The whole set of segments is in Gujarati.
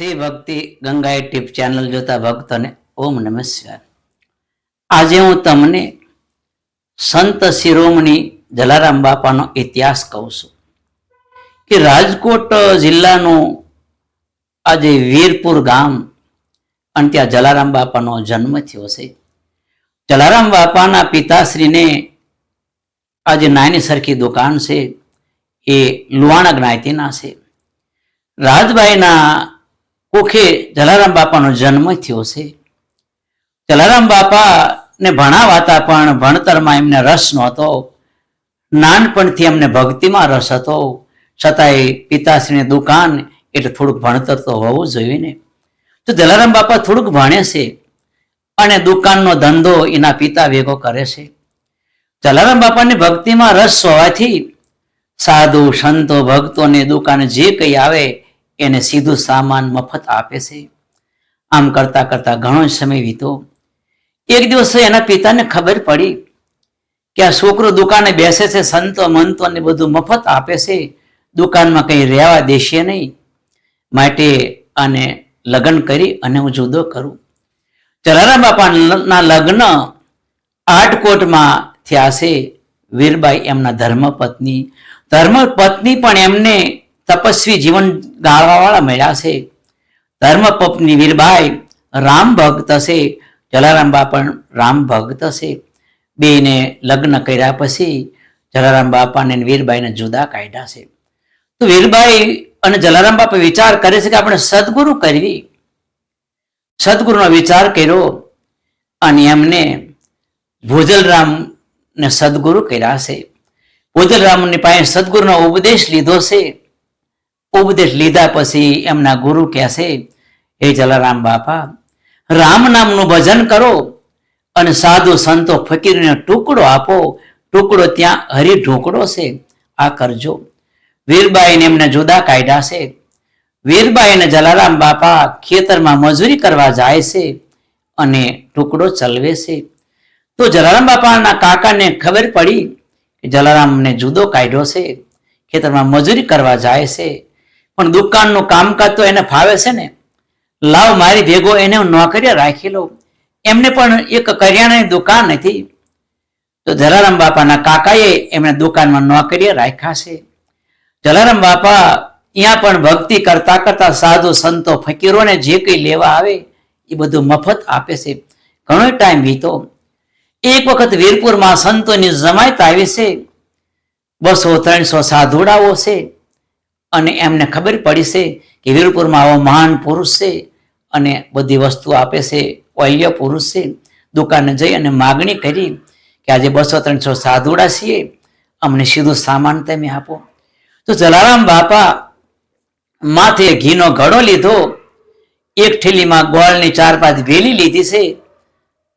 શ્રી ભક્તિ ગંગા ટીપ ચેનલ જોતા ભક્તોને ઓમ નમસ્કાર. આજે હું તમને સંત શિરોમણી જલારામ બાપાનો ઇતિહાસ કહું છું કે રાજકોટ જિલ્લાનું આજે વીરપુર ગામ અને ત્યાં જલારામ બાપાનો જન્મ થયો છે. જલારામ બાપાના પિતાશ્રીને આજે નાની સરખી દુકાન છે. એ લુવાણા જ્ઞાતિના છે. રાજભાઈના કુખે જલારામ બાપાનો જન્મ થયો છે. જલારામ બાપાને ભણાવાતા પણ ભણતરમાં એમને રસ નહોતો. નાનપણથી એમને ભક્તિમાં રસ હતો. છતાંય પિતાશ્રીની દુકાન એટલે થોડુંક ભણતર તો હોવું જોઈએ ને. તો જલારામ બાપા થોડુંક ભણે છે અને દુકાનનો ધંધો એના પિતા ભેગો કરે છે. જલારામ બાપાની ભક્તિમાં રસ હોવાથી સાધુ, સંતો, ભક્તોને દુકાને જે કંઈ આવે એને સીધું સામાન મફત આપે છે. આમ કરતા કરતા ઘણો સમય વીતો. એક દિવસ એના પિતાને ખબર પડી કે આ છોકરો દુકાને બેસે છે, સંતો, મંતો ને બધું મફત આપે છે. દુકાનમાં કંઈ રહેવા દેશે નહીં. માટે આને લગ્ન કરી અને હું જુદો કરું. જલારામ બાપાના લગ્ન આટકોટમાં થયા છે. વીરબાઈ એમના ધર્મપત્ની. ધર્મપત્ની પણ એમને તપસ્વી જીવન ગાળવાવાળા મળ્યા છે. ધર્મપપની વીરબાઈ રામ ભક્ત છે. જલારામ બાપા રામ ભક્ત છે. બેને લગ્ન કર્યા પછી જલારામ બાપાને વીરબાઈને જુદા કાઢ્યા છે. તો વીરબાઈ અને જલારામ બાપા વિચાર કરે છે કે આપણે સદગુરુ કરવી. સદગુરુનો વિચાર કર્યો અને એમને ભોજલરામ ને સદગુરુ કર્યા છે. ભોજલરામની પાસે સદગુરુનો ઉપદેશ લીધો છે. ઉપદેશ લીધા પછી એમના ગુરુ કહે છે, હે જલારામ બાપા, રામ નામનું ભજન કરો અને સાધુ સંતો ફકીરને ટુકડો આપો. ટુકડો ત્યાં હરી ઢોકળો છે. આ કરજો. વીરબાઈને એમને જુદા કાયદા છે. વીરબાઈ અને જલારામ બાપા ખેતરમાં મજૂરી કરવા જાય છે અને ટુકડો ચલવે છે. તો જલારામ બાપાના કાકાને ખબર પડી કે જલારામને જુદો કાઢ્યો છે. ખેતરમાં મજૂરી કરવા જાય છે. પણ દુકાનનું કામકાજ તો એને ફાવે છે ને. લાવ મારી ભેગો એને હું નોકરીએ રાખી લઉં. એમને પણ એક કરિયાણાની દુકાન હતી. તો જલારામ બાપાના કાકાએ એમને દુકાનમાં નોકરીએ રાખ્યા છે. જલારામ બાપા અહીંયા પણ ભક્તિ કરતા કરતા સાધુ સંતો ફકીરોને જે કંઈ લેવા આવે એ બધું મફત આપે છે. ઘણો ટાઈમ વીતો. એક વખત વીરપુરમાં સંતોની જમાયત આવી છે. બસો, ત્રણસો સાધુડાઓ છે. અને એમને ખબર પડી છે કે વીરપુરમાં આવો મહાન પુરુષ છે અને બધી વસ્તુ આપે છે ઓલ્ય પુરુષ છે. દુકાને જઈ અને માગણી કરી કે આજે બસો ત્રણસો સાધુડા છીએ, અમને સીધું સામાન તમે આપો. તો જલારામ બાપા માથે ઘીનો ઘડો લીધો, એક ઠેલીમાં ગોળની ચાર પાંચ ભેલી લીધી છે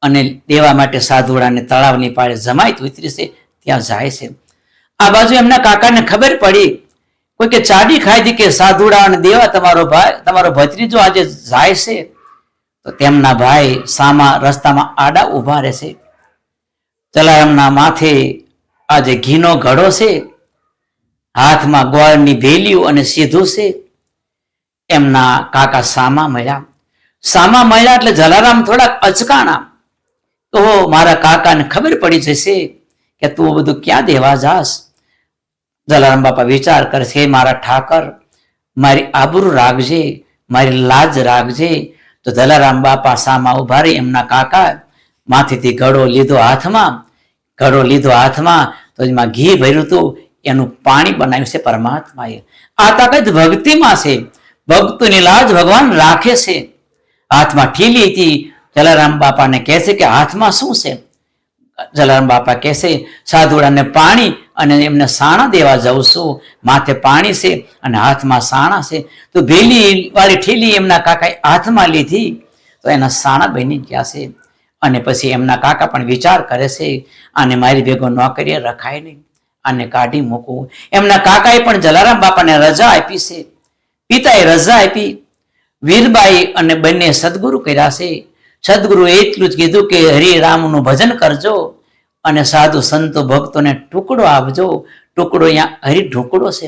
અને દેવા માટે સાધુડાને તળાવની પાળે જમાય ઉતરી છે, ત્યાં જાય છે. આ બાજુ એમના કાકાને ખબર પડી કોઈ કે ચાડી ખાધી કે સાધુડા અને દેવા તમારો ભાઈ, તમારો ભત્રીજો આજે જાય છે, તો તેમના ભાઈ સામા રસ્તામાં આડા ઊભા રહેશે જલારામના માથે આજે ઘીનો ઘડો છે, હાથમાં ગોળની ભેલીઓ અને સીધું છે. એમના કાકા સામા મળ્યા. સામા મળ્યા એટલે જલારામ થોડાક અચકાણા. તો મારા કાકાને ખબર પડી જશે કે તું બધું ક્યાં દેવા જાસ જલારામ બાપા વિચાર કરે છે "હે મારા ઠાકર, મારી આબરૂ રાખજે, મારી લાજ રાખજે. તો જલારામ બાપા સામા ઊભા રહી, એમના કાકા માથેથી ઘડો લીધો હાથમાં ઘડો લીધો હાથમાં, તો એમાં ઘી ભર્યું હતું, એનું પાણી બનાવ્યું છે પરમાત્માએ. આ તાકાત ભક્તિમાં છે, ભક્તોની લાજ ભગવાન રાખે છે. હાથમાં ઠીલી હતી, જલારામ બાપાને કહે છે કે હાથમાં શું છે? જલારામ બાપા કહેશે સાધુડાને પાણી અને એમને સાણા દેવા જાઉં છું. માથે પાણી છે અને હાથમાં સાણા છે. તો ભેલી વાળી ઠેલી એમના કાકાએ હાથમાં લીધી. તો એના સાણા બની ગયા છે. અને પછી એમના કાકા પણ વિચાર કરે છે, આને મારી ભેગો નોકરીએ રખાય નહીં. આને કાઢી મૂકવું એમના કાકાએ પણ જલારામ બાપાને રજા આપી છે. પિતાએ રજા આપી. વીરબાઈ અને બંને સદગુરુ કર્યા છે. સદગુરુ એટલું જ કીધું કે હરિરામનું ભજન કરજો અને સાધુ સંતો ભક્તોને ટુકડો આપજો. ટુકડો અહીંયા હરિ ઢુકડો છે.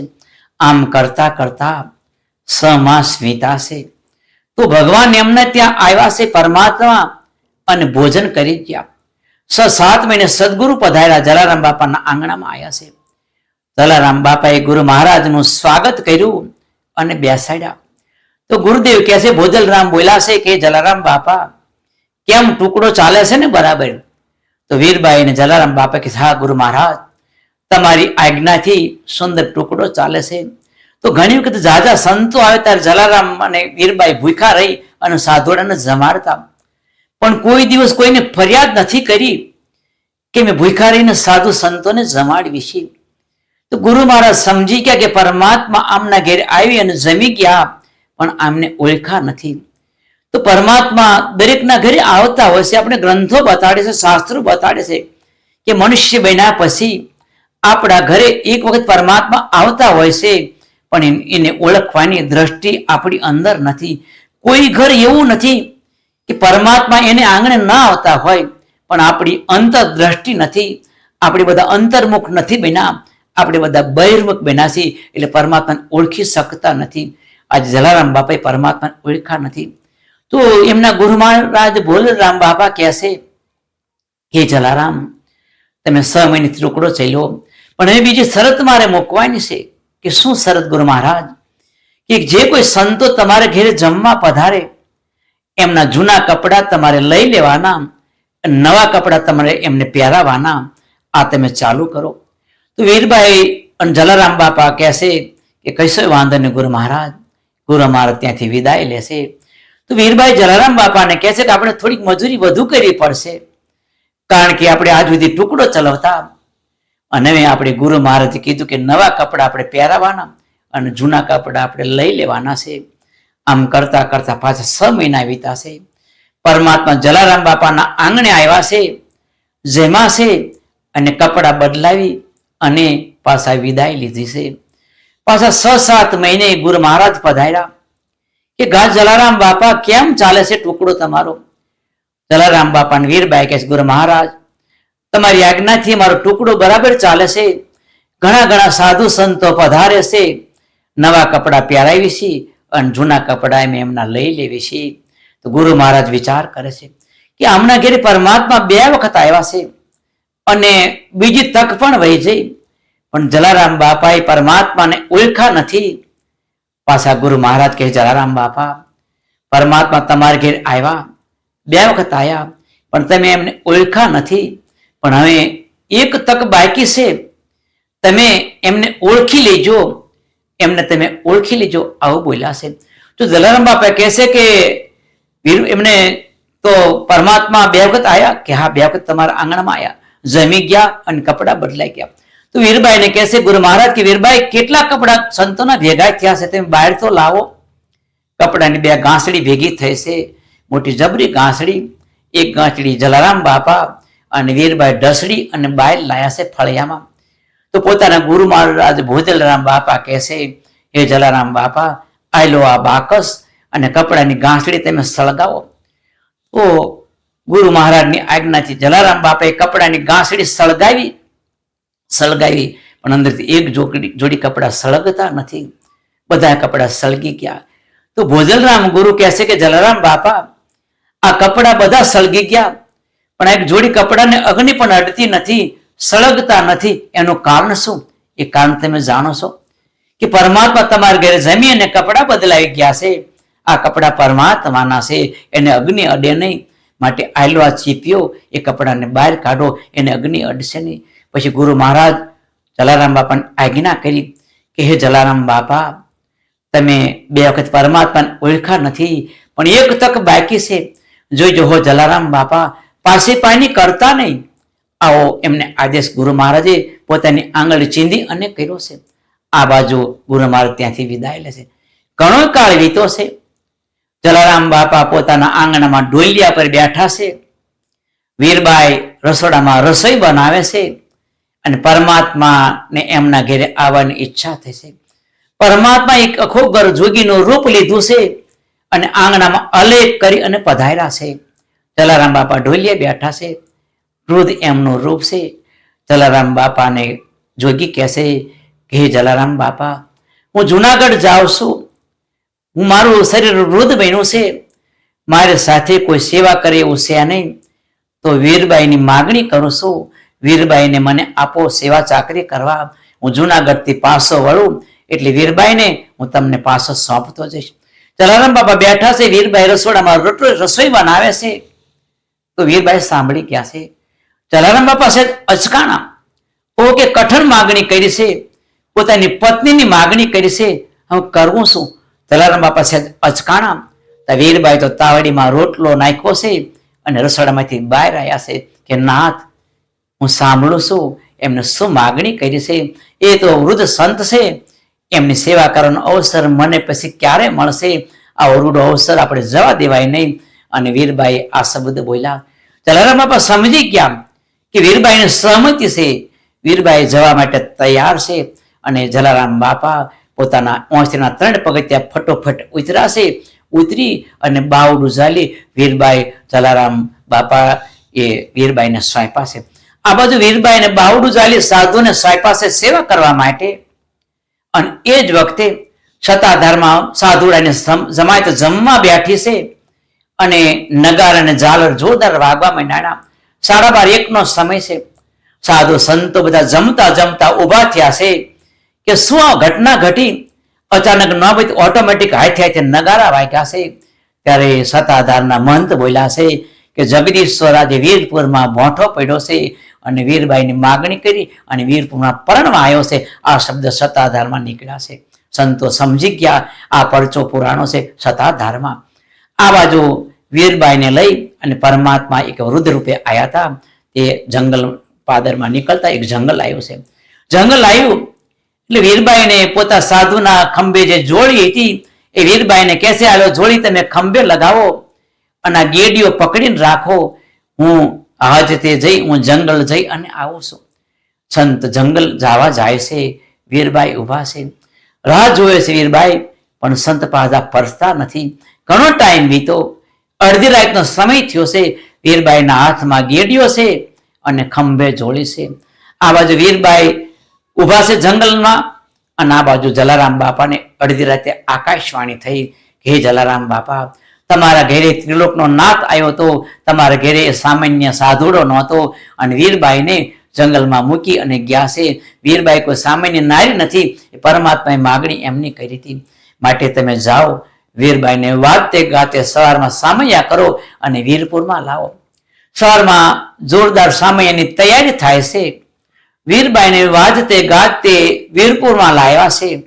આમ કરતા કરતા સમાસ વીતા છે તો ભગવાન એમને ત્યાં આવ્યા છે પરમાત્મા અને ભોજન કરી ગયા. સ સાત મહિને સદગુરુ પધાર્યા જલારામ બાપાના આંગણામાં આવ્યા છે. જલારામ બાપાએ ગુરુ મહારાજનું સ્વાગત કર્યું અને બેસાડ્યા. તો ગુરુદેવ કહે છે, ભોજલરામ બોલ્યા છે કે જલારામ બાપા કેમ ટુકડો ચાલે છે ને બરાબર? તો વીરબાઈ અને જલારામ બાપા કે હા, ગુરુ મહારાજ, તમારી આજ્ઞાથી સુંદર ટુકડો ચાલે છે. તો ઘણી વખત જાજા સંતો આવે ત્યારે જલારામ અને વીરબાઈ ભૂખા રહી અને સાધુડાને જમાડતા. પણ કોઈ દિવસ કોઈને ફરિયાદ નથી કરી કે મેં ભૂખા રહીને સાધુ સંતોને જમાડવી છે. તો ગુરુ મહારાજ સમજી ગયા કે પરમાત્મા આમના ઘેર આવી અને જમી ગયા, પણ આમને ઓળખા નથી. તો પરમાત્મા દરેકના ઘરે આવતા હોય છે. આપણે ગ્રંથો બતાડે છે, શાસ્ત્રો બતાડે છે કે મનુષ્ય બન્યા પછી આપણા ઘરે એક વખત પરમાત્મા આવતા હોય છે, પણ એને ઓળખવાની દ્રષ્ટિ આપણી અંદર નથી. કોઈ ઘર એવું નથી કે પરમાત્મા એને આંગણે ના આવતા હોય, પણ આપણી અંતર દ્રષ્ટિ નથી. આપણે બધા અંતર્મુખ નથી બન્યા. આપણે બધા બહિર્મુખ બન્યા છીએ. એટલે પરમાત્માને ઓળખી શકતા નથી. આજે જલારામ બાપાએ પરમાત્માને ઓળખા નથી. તો એમના ગુરુ મહારાજ ભોલરામ બાપા કહેશે? હે જલારામ, તમે છ મહિને ત્રુકડો ચાલ્યો. પણ હવે બીજી શરત મારે મૂકવાની છે કે શું શરત, ગુરુ મહારાજ? કે જે કોઈ સંતો તમારે ઘેરે જમવા પધારે, એમના જૂના કપડાં તમારે લઈ લેવાના, નવા કપડાં તમારે એમને પહેરાવાના. આ તમે ચાલુ કરો. તો વીરભાઈ અને જલારામ બાપા કહેશે કે કશો વાંધો નહીં, ગુરુ મહારાજ. ગુરુ મહારાજ ત્યાંથી વિદાય લેશે. તો વીરભાઈ જલારામ બાપાને કહે છે કે આપણે થોડીક મજૂરી વધુ કરવી પડશે. કારણ કે આપણે આજ સુધી ટુકડો ચલાવતા અને આપણે ગુરુ મહારાજે કીધું કે નવા કપડાં આપણે પહેરાવાના અને જૂના કપડાં આપણે લઈ લેવાના છે. આમ કરતા કરતા પાછા છ મહિના વિતાશે પરમાત્મા જલારામ બાપાના આંગણે આવ્યા છે. જેમાં છે અને કપડાં બદલાવી અને પાછા વિદાય લીધી છે. પાછા છ સાત મહિને ગુરુ મહારાજ પધાર્યા. કે ગા જલારામ બાપા કેમ ચાલે છે ટુકડો તમારો? જલારામ બાપા ને વીરબાઈ કહે ગુરુ મહારાજ, તમારી આજ્ઞાથી મારો ટુકડો બરાબર ચાલે છે. ઘણા ઘણા સાધુ સંતો પધારે છે. નવા કપડાં પહેરાવી છે અને જૂના કપડાં એમ એમના લઈ લેવી છે. તો ગુરુ મહારાજ વિચાર કરે છે કે આમના ઘેરે પરમાત્મા બે વખત આવ્યા છે અને બીજી તક પણ વહી જઈ. પણ જલારામ બાપાએ પરમાત્માને ઓળખા નથી. પાછા ગુરુ મહારાજ કહે, જલારામ બાપા, પરમાત્મા તમારા ઘેર આવ્યા. બે વખત આવ્યા પણ તમે એમને ઓળખા નથી. પણ હવે એક તક બાકી છે. તમે એમને ઓળખી લેજો. એમને તમે ઓળખી લેજો. આવું બોલ્યા છે. તો જલારામ બાપા કહેશે કે એમને તો પરમાત્મા બે વખત આવ્યા કે હા, બે વખત તમારા આંગણામાં આવ્યા જમી ગયા અને કપડાં બદલાઈ ગયા. તો વીરબાઈને કહેશે ગુરુ મહારાજ, કે વીરબાઈ કેટલા કપડા સંતોના ભેગા થયા છે? તમે બહાર તો લાવો. કપડાની બે ગાંસડી ભેગી થઈ છે. મોટી જબરી ગાંસડી, એક ગાંસડી જલારામ બાપા અને વીરબાઈ ઢસડી અને બાયલ લાયા છે ફળિયામાં. તો પોતાના ગુરુ મહારાજ ભોજલરામ બાપા કહેશે હે જલારામ બાપા, આયલો આ બાકસ અને કપડાની ગાંસડી તમે સળગાવો. તો ગુરુ મહારાજની આજ્ઞાથી જલારામ બાપાએ કપડાની ગાંસડી સળગાવી સળગાવી. પણ અંદરથી એક જોડી જોડી કપડાં સળગતા નથી. બધા કપડાં સળગી ગયા. તો ભોજલરામ ગુરુ કહેશે કે, જલારામ બાપા, આ કપડાં બધા સળગી ગયા. પણ એક જોડી કપડાને અગ્નિ પણ અડતી નથી, સળગતા નથી. એનું કારણ શું? એ કારણ તમે જાણો છો કે પરમાત્મા તમારા ઘરે જમી અને કપડાં બદલાઈ ગયા છે. આ કપડાં પરમાત્માના છે. એને અગ્નિ અડે નહીં. માટે આયલો આ ચીપ્યો એ કપડાને બહાર કાઢો. એને અગ્નિ અડશે નહીં. પછી ગુરુ મહારાજ જલારામ બાપાને આજ્ઞા કરી કે હે જલારામ બાપા, તમે બે વખત પરમાત્માને ઓળખા નથી, પણ એક તક બાકી છે. જોઈજો હો જલારામ બાપા પાસે પાણી કરતા નહીં. આવો એમને આદેશ ગુરુ મહારાજે પોતાની આંગળી ચીંધી અને કર્યો છે. આ બાજુ ગુરુ મહારાજ ત્યાંથી વિદાય લે છે. ઘણો કાળ વીતો છે. જલારામ બાપા પોતાના આંગણામાં ડોલિયા પર બેઠા છે. વીરબાઈ રસોડામાં રસોઈ બનાવે છે. અને પરમાત્માને એમના ઘેરે આવવાની ઈચ્છા થશે પરમાત્મા એક અખોગર જોગીનું રૂપ લીધું છે અને આંગણામાં અલેખ કરી અને પધાર્યા છે. જલારામ બાપા ઢોલિયા બેઠા છે. વૃદ્ધ એમનું રૂપ છે. જલારામ બાપાને જોગી કહેશે કે હે જલારામ બાપા, હું જુનાગઢ જાઉં છું. હું મારું શરીર વૃદ્ધ બન્યું છે. મારી સાથે કોઈ સેવા કરે એવું છે નહીં. તો વીરબાઈની માગણી કરું છું. વીરબાઈને મને આપો સેવા ચાકરી કરવા. હું જુનાગઢથી પાસો વળું. એટલે વીરબાઈને હું તમને પાસો સોંપતો જઈશ. જલારામ બાપા, બેઠા છે વીરબાઈ રસોડામાં. રસોઈ બનાવે છે. તો વીરબાઈ સાંભળી ગયા છે. જલારામ બાપા છે અચકાણા ઓ કે કઠણ માગણી કરી છે. પોતાની પત્નીની માગણી કરી છે. હું કરવું શું જલારામ બાપા છે અચકાણા વીરબાઈ તો તાવડીમાં રોટલો નાખ્યો છે અને રસોડામાંથી બહાર આવ્યા છે. કે નાથ હું સાંભળું છું, એમને શું માગણી કરી છે? એ તો વૃદ્ધ સંત છે. એમની સેવા કરવાનો અવસર મને પછી ક્યારે મળશે? આ અવરૂઢ અવસર આપણે જવા દેવાય નહીં. અને વીરબાઈ આ શબ્દ બોલ્યા. જલારામ બાપા, સમજી ગયા કે વીરબાઈને સહમતિ છે. વીરબાઈ જવા માટે તૈયાર છે. અને જલારામ બાપા પોતાના ઓંસના ત્રણ પગથિયા ફટોફટ ઉતરાશે ઉતરી અને બાવડું ઝાલી વીરબાઈ જલારામ બાપા એ વીરબાઈને સોંપ્યા છે. આ બાજુ વીરબાઈને બાવડું ચાલી સાધુને સોંપ્યા પાસે સેવા કરવા માટે. અને એ જ વખતે સત્તાધારમાં સાધુડાને જમાયત જમવા બેઠી છે. અને નગાર અને ઝાલર જોરદાર વાગવા માંડ્યા સાડા બાર એકનો સમય છે. સાધુ સંતો બધા જમતા જમતા ઊભા થયા છે કે શું આ ઘટના ઘટી? અચાનક ન ભાઈ ઓટોમેટિક હાથે હાથે નગારા વાગ્યા છે. ત્યારે સતાધારના મંત બોલ્યા છે કે જગદીશ્વર આજે વીરપુરમાં મોઠો પડ્યો છે. અને વીરબાઈની માગણી કરી અને વીરપુરમાં પરણવા આવ્યો છે. આ શબ્દ સત્તાધારમાં નીકળ્યા છે. સંતો સમજી ગયા, આ પરચો પુરાણો છે સત્તાધારમાં. આ બાજુ વીરબાઈને લઈ અને પરમાત્મા એક વૃદ્ધ રૂપે આવ્યા હતા. તે જંગલ પાદરમાં નીકળતા એક જંગલ આવ્યું છે. જંગલ આવ્યું એટલે વીરબાઈને પોતા સાધુના ખંભે જે જોડી હતી, એ વીરબાઈને કહેશે આવ્યો જોડી તમે ખંભે લગાવો અને આ ગેડીઓ પકડીને રાખો. હું આજ તે જઈ હું જંગલ જઈ અને આવું છું. સંત જંગલ જાવા જાય છે, વીરબાઈ ઊભા છે. રાહ જોવે છે વીરબાઈ, પણ સંત પાછા પરસતા નથી. ઘણો ટાઈમ વીતો. અડધી રાતનો સમય થયો છે, વીરબાઈના હાથમાં ગેડિયો છે અને ખંભે જોડી છે. આ બાજુ વીરબાઈ ઊભા છે જંગલમાં અને આ બાજુ જલારામ બાપાને અડધી રાતે આકાશવાણી થઈ કે, હે જલારામ બાપા તમારા ઘેરે ત્રિલોકનો નાથ આવ્યો હતો તમારા ઘેરે સામાન્ય સાધુડો નહોતો. અને વીરબાઈને જંગલમાં મૂકી અને ગયા છે. વીરબાઈ કોઈ સામાન્ય નારી નથી. એ પરમાત્માએ માગણી એમની કરી હતી. માટે તમે જાઓ, વીરબાઈને વાતે ગાતે સવારમાં સામૈયા કરો અને વીરપુરમાં લાવો. સવારમાં જોરદાર સામૈયાની તૈયારી થાય છે. વીરબાઈને વાજતે ગાજતે વીરપુરમાં લાવ્યા છે.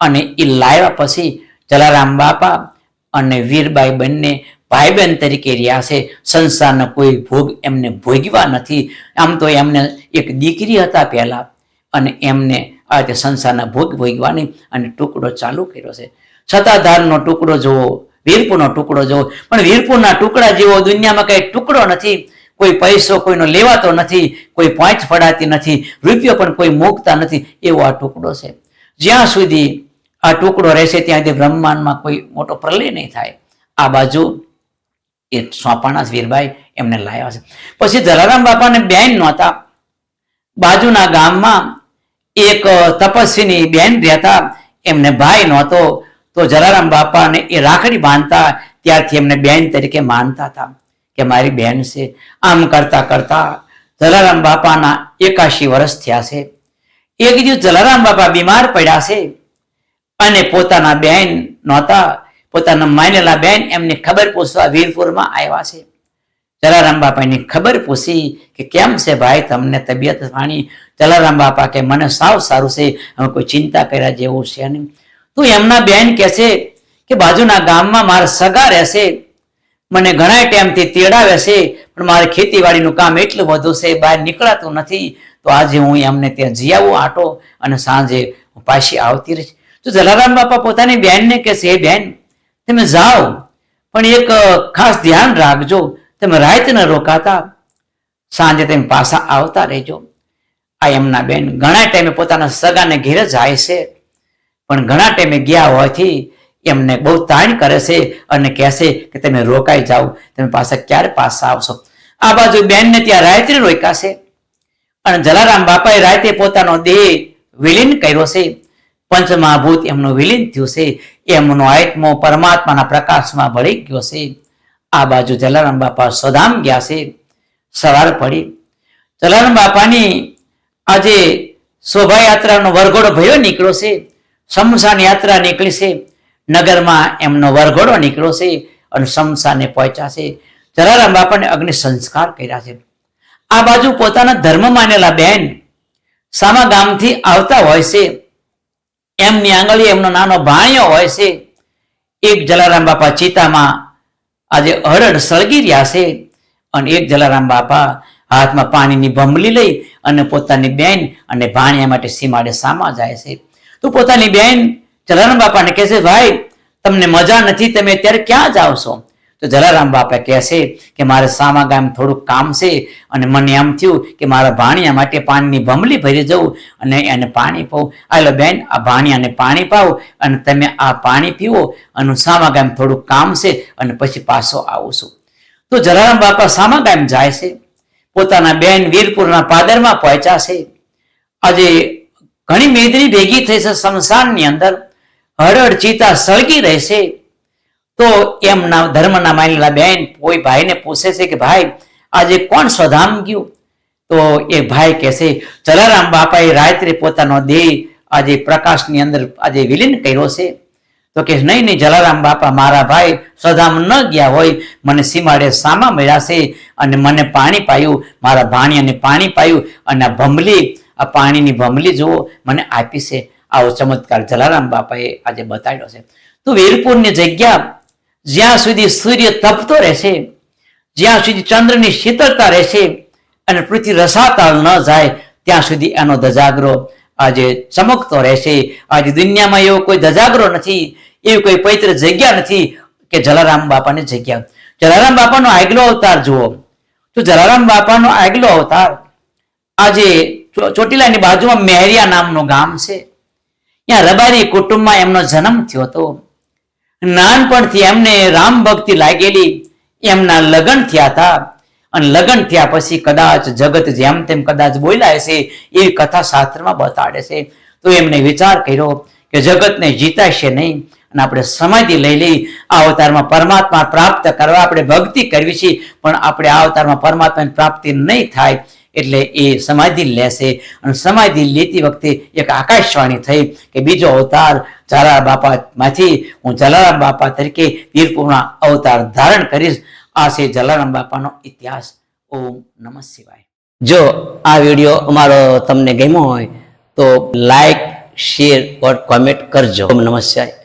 અને એ લાવ્યા પછી જલારામ બાપા અને વીરબાઈ બંને ભાઈ બહેન તરીકે રહ્યા છે. સંસારનો કોઈ ભોગ એમને ભોગવા નથી. આમ તો એમને એક દીકરી હતા પહેલા અને એમને આ રીતે સંસારના ભોગ ભોગવાની અને ટુકડો ચાલુ કર્યો છે. સત્તાધારનો ટુકડો જોવો વીરપુરનો ટુકડો જોવો, પણ વીરપુરના ટુકડા જેવો દુનિયામાં કઈ ટુકડો નથી. કોઈ પૈસો કોઈનો લેવાતો નથી, કોઈ પોઈન્ટ ફડાતી નથી, રૂપિયો પણ કોઈ મૂકતા નથી એવો આ ટુકડો છે. જ્યાં સુધી આ ટુકડો રહેશે ત્યાં સુધી બ્રહ્માંડમાં કોઈ મોટો પ્રલય નહીં થાય. આ બાજુ એ સોંપાણા વીરભાઈ એમને લાવ્યા છે. પછી જલારામ બાપાને બેન નહોતા. બાજુના ગામમાં એક તપસ્વીની બેન રહેતા એમને ભાઈ નહોતો. તો જલારામ બાપાને એ રાખડી બાંધતા ત્યારથી એમને બેન તરીકે માનતા હતા કે મારી બેન છે. આમ કરતા કરતા જલારામ બાપાના એકાશી વર્ષ થયા છે. એક દિવસ જલારામ બાપા બીમાર પડ્યા છે. અને પોતાના બેન નહોતા, પોતાના માનેલા બેન એમને ખબર પૂછવા વીરપુરમાં આવ્યા છે. જલારામ બાપાની ખબર પૂછી કે કેમ છે ભાઈ તમને તબિયત પાણી જલારામ બાપા કે મને સાવ સારું છે હવે કોઈ ચિંતા કર્યા જેવું છે નહીં. તો એમના બેન કહે છે કે બાજુના ગામમાં મારા સગા રહેશે મને ઘણા ટાઈમથી તેડાવે છે, પણ મારે ખેતીવાડીનું કામ એટલું બધું છે, બહાર નીકળાતું નથી. તો આજે હું એમને ત્યાં જીયાવું આટો અને સાંજે પાછી આવતી રહીશ. તો જલારામ બાપા પોતાની બહેનને કહે છે બહેન, તમે જાઓ, પણ એક ખાસ ધ્યાન રાખજો. તમે રાત ન રોકાતા, સાંજે તમે પાછા આવતા રહેજો. આ એમના બેન ઘણા ટાઈમે પોતાના સગાને ઘેરે જાય છે, પણ ઘણા ટાઈમે ગયા હોવાથી એમને બહુ તાણ કરે છે અને કહેશે કે તમે રોકાઈ જાઓ, તમે પાછા ક્યારે પાછા આવશો? આ બાજુ બેનને ત્યાં રાત્રે રોકાશે અને જલારામ બાપાએ રાતે પોતાનો દેહ વિલીન કર્યો છે. પંચમહાભૂત એમનું વિલીન થયું છે. એમનો આત્મો પરમાત્માના પ્રકાશમાં ભળી ગયો છે. આ બાજુ જલારામ બાપા સ્વધામ ગયા છે. સવાર પડી. જલારામ બાપાની આજે શોભાયાત્રાનો વરઘોડો ભયો નીકળ્યો છે. શમશાન યાત્રા નીકળી છે. નગરમાં એમનો વરઘોડો નીકળ્યો છે અને શમશાને પહોંચ્યા છે. જલારામ બાપાને અગ્નિ સંસ્કાર કર્યા છે. આ બાજુ પોતાના ધર્મ માનેલા બેન સામા ગામથી આવતા હોય છે. એમની આંગળી એમનો નાનો ભાણિયો હોય છે, એક જલારામ બાપા ચિતામાં આજે હરડ સળગી રહ્યા છે અને એક જલારામ બાપા હાથમાં પાણીની ભંભલી લઈ અને પોતાની બેન અને ભાણિયા માટે સીમાડે સામા જાય છે. તો પોતાની બેન જલારામ બાપાને કહે છે, ભાઈ, તમને મજા નથી, તમે અત્યારે ક્યાં જાઓ છો? તો જલારામ બાપા કહે છે કે મારે સામા ગામ થોડુંક કામ છે અને મને એમ થયું કે મારા ભાણિયા માટે પાણીની ભમલી ભરી જવું અને એને પાણી પાઉં. આલો બેન, આ ભાણિયાને પાણી પાવ અને તમે આ પાણી પીવો અને સામા ગામ થોડુંક કામ છે અને પછી પાછો આવું છું. તો જલારામ બાપા સામા ગામ જાય છે. પોતાના બેન વીરપુરના પાદરમાં પહોંચ્યા છે. આજે ઘણી મેદની ભેગી થઈ છે શમશાનની અંદર. હરડ ચિતા સળગી રહેશે તો એમના ધર્મના માનેલા બેન કોઈ ભાઈને પૂછે છે કે ભાઈ, આજે કોણ સ્વધામ ગયું? તો એ ભાઈ કહે છે, જલારામ બાપાએ રાત્રે પોતાનો દેહ આજે પ્રકાશની અંદર આજે વિલીન કર્યો છે. તો કે નહીં નહીં, જલારામ બાપા, મારા ભાઈ સ્વધામ ન ગયા હોય, મને સીમાડે સામા મળ્યા છે અને મને પાણી પાયું, મારા ભાણિયાને પાણી પાયું અને આ ભમલી, આ પાણીની ભંભલી જુઓ, મને આપી છે. આવો ચમત્કાર જલારામ બાપાએ આજે બતાવ્યો છે. તો વીરપુરની જગ્યા જ્યાં સુધી સૂર્ય તપતો રહેશે, જ્યાં સુધી ચંદ્રની શીતળતા રહેશે અને પૃથ્વી રસાતાળ ન જાય, ત્યાં સુધી એનો ધજાગરો આજે ચમકતો રહેશે. આજે દુનિયામાં એવો કોઈ ધજાગરો નથી, એવી કોઈ પવિત્ર જગ્યા નથી કે જલારામ બાપાની જગ્યા. જલારામ બાપાનો આગલો અવતાર જુઓ. તો જલારામ બાપાનો આગલો અવતાર આજે ચોટીલાની બાજુમાં મેહરિયા નામનું ગામ છે. ત્યાં રબારી કુટુંબમાં એમનો જન્મ થયો હતો. નાનપણથી એમને રામ ભક્તિ લાગેલી. એમના લગ્ન થયા હતા. અને લગ્ન થયા પછી કદાચ જગત જેમ તેમ કદાચ બોલાય છે એ કથા શાસ્ત્રમાં બતાડે છે. તો એમને વિચાર કર્યો કે જગતને જીતાશે નહીં. અને આપણે સમાધિ લઈ લઈ આ અવતારમાં પરમાત્મા પ્રાપ્ત કરવા આપણે ભક્તિ કરવી છે. પણ આપણે આ અવતારમાં પરમાત્માની પ્રાપ્તિ નહીં થાય એટલે એ સમાધિ લેશે. અને સમાધિ લેતી વખતે એક આકાશવાણી થઈ કે બીજો અવતાર જલારામ બાપામાંથી હું જલારામ બાપા તરીકે વીરપુરના અવતાર ધારણ કરીશ. આ છે જલારામ બાપાનો ઇતિહાસ. ઓમ નમઃ શિવાય. જો આ વીડિયો અમારો તમને ગમ્યો હોય તો લાઈક શેર ઓર કોમેન્ટ કરજો. ઓમ નમઃ શિવાય.